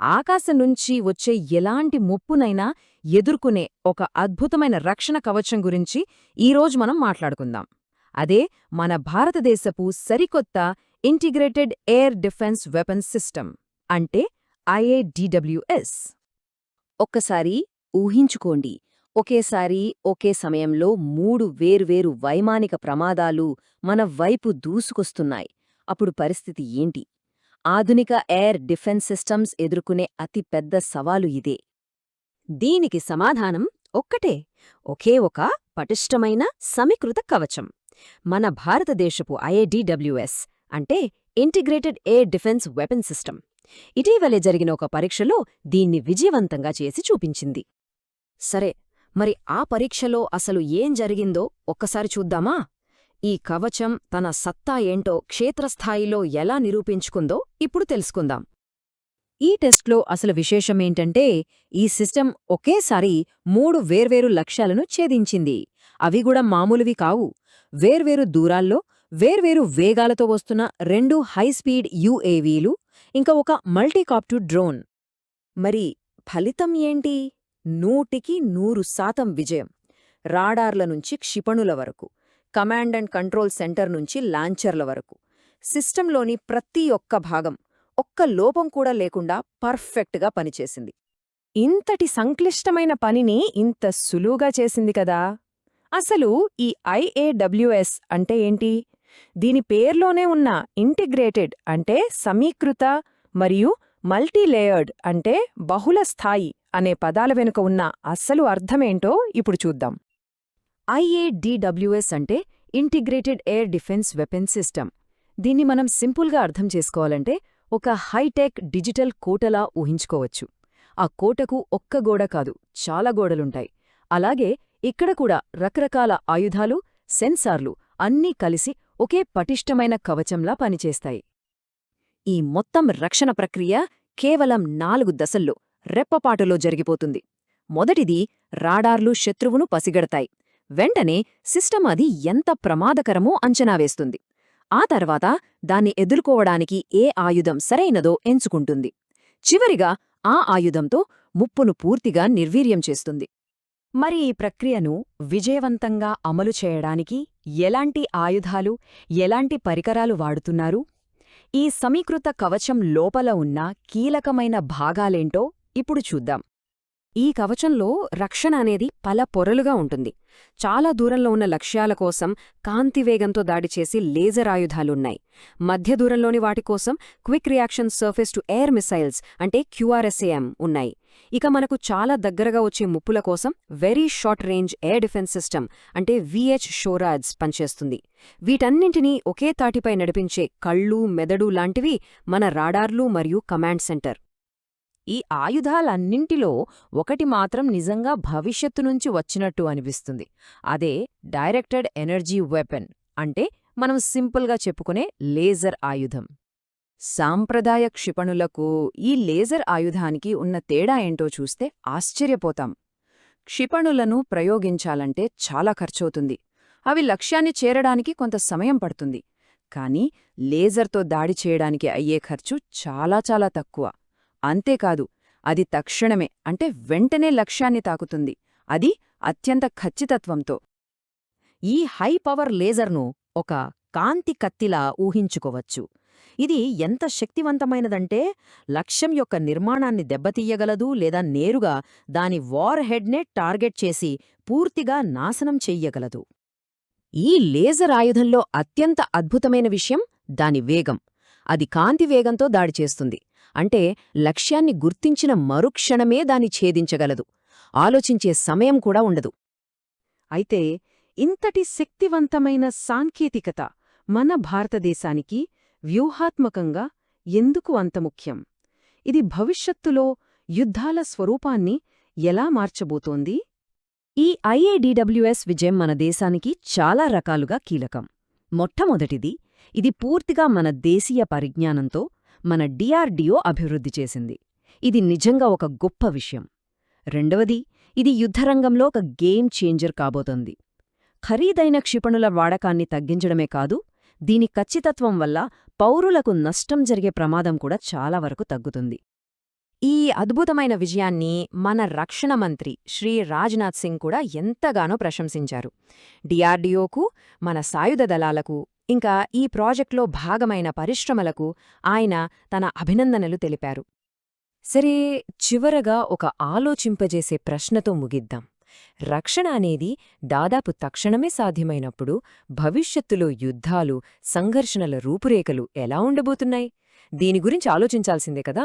ఆకాశం నుంచి వచ్చే ఎలాంటి ముప్పునైనా ఎదుర్కొనే ఒక అద్భుతమైన రక్షణ కవచం గురించి ఈరోజు మనం మాట్లాడుకుందాం. అదే మన భారతదేశపు సరికొత్త integrated air defence weapons system అంటే ఐఏడిడబ్ల్యూఎస్. ఒక్కసారి ఊహించుకోండి ఒకేసారి ఒకే సమయంలో మూడు వేర్వేరు వైమానిక ప్రమాదాలు మన వైపు దూసుకొస్తున్నాయి. అప్పుడు పరిస్థితి ఏంటి? ఆధునిక ఎయిర్ డిఫెన్స్ సిస్టమ్స్ ఎదుర్కొనే అతి పెద్ద సవాలు ఇదే. దీనికి సమాధానం ఒక్కటే. ఒకే ఒక పటిష్టమైన సమీకృత కవచం. మన భారతదేశపు ఐఏడిడబ్ల్యూఎస్ అంటే integrated air defence weapon system ఇటీవలే జరిగిన ఒక పరీక్షలో దీన్ని విజయవంతంగా చేసి చూపించింది. సరే మరి ఆ పరీక్షలో అసలు ఏం జరిగిందో ఒక్కసారి చూద్దామా? ఈ కవచం తన సత్తా ఏంటో క్షేత్రస్థాయిలో ఎలా నిరూపించుకుందో ఇప్పుడు తెలుసుకుందాం. ఈ టెస్ట్లో అసలు విశేషమేంటంటే ఈ సిస్టమ్ ఒకేసారి మూడు వేర్వేరు లక్ష్యాలను ఛేదించింది. అవి కూడా మామూలువి కావు. వేర్వేరు దూరాల్లో వేర్వేరు వేగాలతో వస్తున్న రెండు హైస్పీడ్ యుఏవీలు ఇంకా ఒక మల్టీకాప్టు డ్రోన్. మరి ఫలితం ఏంటి? నూటికి నూరు శాతం విజయం. రాడార్ల నుంచి క్షిపణుల వరకు. కమాండ్ అండ్ కంట్రోల్ సెంటర్ నుంచి లాంచర్ల వరకు. సిస్టంలోని ప్రతి ఒక్క భాగం ఒక్క లోపం కూడా లేకుండా పర్ఫెక్ట్గా పనిచేసింది. ఇంతటి సంక్లిష్టమైన పనిని ఇంత సులువుగా చేసింది కదా! అసలు ఈ ఐఏడబ్ల్యూఎస్ అంటే ఏంటి? దీని పేర్లోనే ఉన్న ఇంటిగ్రేటెడ్ అంటే సమీకృత మరియు మల్టీలేయర్డ్ అంటే బహుళ స్థాయి అనే పదాల వెనుక ఉన్న అస్సలు అర్థమేంటో ఇప్పుడు చూద్దాం. ఐఏడిడబ్ల్యూఎస్ అంటే integrated air defence weapon system. దీన్ని మనం సింపుల్గా అర్థం చేసుకోవాలంటే ఒక హైటెక్ డిజిటల్ కోటలా ఊహించుకోవచ్చు. ఆ కోటకు ఒక్క గోడ కాదు చాలా గోడలుంటాయి. అలాగే ఇక్కడ కూడా రకరకాల ఆయుధాలు సెన్సార్లు అన్నీ కలిసి ఒకే పటిష్టమైన కవచంలా పనిచేస్తాయి. ఈ మొత్తం రక్షణ ప్రక్రియ కేవలం నాలుగు దశల్లో రెప్పపాటులో జరిగిపోతుంది. మొదటిది రాడార్లు శత్రువును పసిగడతాయి. వెంటనే సిస్టమ్ అది ఎంత ప్రమాదకరమో అంచనా వేస్తుంది. ఆ తర్వాత దాన్ని ఎదుర్కోవడానికి ఏ ఆయుధం సరైనదో ఎంచుకుంటుంది. చివరిగా ఆ ఆయుధంతో ముప్పును పూర్తిగా నిర్వీర్యం చేస్తుంది. మరి ఈ ప్రక్రియను విజయవంతంగా అమలు చేయడానికి ఎలాంటి ఆయుధాలు ఎలాంటి పరికరాలు వాడుతున్నారు? ఈ సమీకృత కవచం లోపల ఉన్న కీలకమైన భాగాలేంటో ఇప్పుడు చూద్దాం. ఈ కవచంలో రక్షణ అనేది పల పొరలుగా ఉంటుంది. చాలా దూరంలో ఉన్న లక్ష్యాల కోసం కాంతివేగంతో దాడి చేసి లేజర్ ఆయుధాలున్నాయి. మధ్య దూరంలోని వాటి కోసం quick reaction surface to air missiles అంటే క్యూఆర్ఎస్ఏఎం ఉన్నాయి. ఇక మనకు చాలా దగ్గరగా వచ్చే ముప్పుల కోసం very short range air defence system అంటే విహెచ్ షోరాడ్స్ పనిచేస్తుంది. వీటన్నింటినీ ఒకే తాటిపై నడిపించే కళ్ళు మెదడు లాంటివి మన రాడార్లు మరియు కమాండ్ సెంటర్. ఈ ఆయుధాలన్నింటిలో ఒకటి మాత్రం నిజంగా భవిష్యత్తు నుంచి వచ్చినట్టు అనిపిస్తుంది. అదే డైరెక్టెడ్ ఎనర్జీ వెపన్ అంటే మనం సింపుల్గా చెప్పుకునే లేజర్ ఆయుధం. సాంప్రదాయ క్షిపణులకు ఈ లేజర్ ఆయుధానికి ఉన్న తేడా ఏంటో చూస్తే ఆశ్చర్యపోతాం. క్షిపణులను ప్రయోగించాలంటే చాలా ఖర్చవుతుంది. అవి లక్ష్యాన్ని చేరడానికి కొంత సమయం పడుతుంది. కానీ లేజర్తో దాడి చేయడానికి అయ్యే ఖర్చు చాలా చాలా తక్కువ. అంతేకాదు అది తక్షణమే అంటే వెంటనే లక్ష్యాన్ని తాకుతుంది. అది అత్యంత ఖచ్చితత్వంతో. ఈ హై పవర్ లేజర్ను ఒక కాంతి కత్తిలా ఊహించుకోవచ్చు. ఇది ఎంత శక్తివంతమైనదంటే లక్ష్యం యొక్క నిర్మాణాన్ని దెబ్బతీయగలదు లేదా నేరుగా దాని వార్ హెడ్నే టార్గెట్ చేసి పూర్తిగా నాశనం చెయ్యగలదు. ఈ లేజర్ ఆయుధంలో అత్యంత అద్భుతమైన విషయం దాని వేగం. అది కాంతి వేగంతో దాడి చేస్తుంది. అంటే లక్ష్యాన్ని గుర్తించిన మరుక్షణమే దాన్ని ఛేదించగలదు. ఆలోచించే సమయం కూడా ఉండదు. అయితే ఇంతటి శక్తివంతమైన సాంకేతికత మన భారతదేశానికి వ్యూహాత్మకంగా ఎందుకు అంత ముఖ్యం? ఇది భవిష్యత్తులో యుద్ధాల స్వరూపాన్ని ఎలా మార్చబోతోంది? ఈ ఐఏడిడబ్ల్యూఎస్ విజయం మన దేశానికి చాలా రకాలుగా కీలకం. మొట్టమొదటిది ఇది పూర్తిగా మన దేశీయ పరిజ్ఞానంతో మన డిఆర్డిఓ అభివృద్ధి చేసింది. ఇది నిజంగా ఒక గొప్ప విషయం. రెండవది ఇది యుద్ధరంగంలో ఒక గేమ్ చేంజర్ కాబోతోంది. ఖరీదైన క్షిపణుల వాడకాన్ని తగ్గించడమే కాదు దీని ఖచ్చితత్వం వల్ల పౌరులకు నష్టం జరిగే ప్రమాదం కూడా చాలా వరకు తగ్గుతుంది. ఈ అద్భుతమైన విజయాన్ని మన రక్షణ మంత్రి శ్రీ రాజ్నాథ్ సింగ్ కూడా ఎంతగానో ప్రశంసించారు. డిఆర్డిఓకు మన సాయుధ దళాలకు ఇంకా ఈ ప్రాజెక్ట్లో భాగమైన పరిశ్రమలకు ఆయన తన అభినందనలు తెలిపారు. సరే చివరగా ఒక ఆలోచింపజేసే ప్రశ్నతో ముగిద్దాం. రక్షణ అనేది దాదాపు తక్షణమే సాధ్యమైనప్పుడు భవిష్యత్తులో యుద్ధాలు సంఘర్షణల రూపురేఖలు ఎలా ఉండబోతున్నాయి? దీని గురించి ఆలోచించాల్సిందే కదా?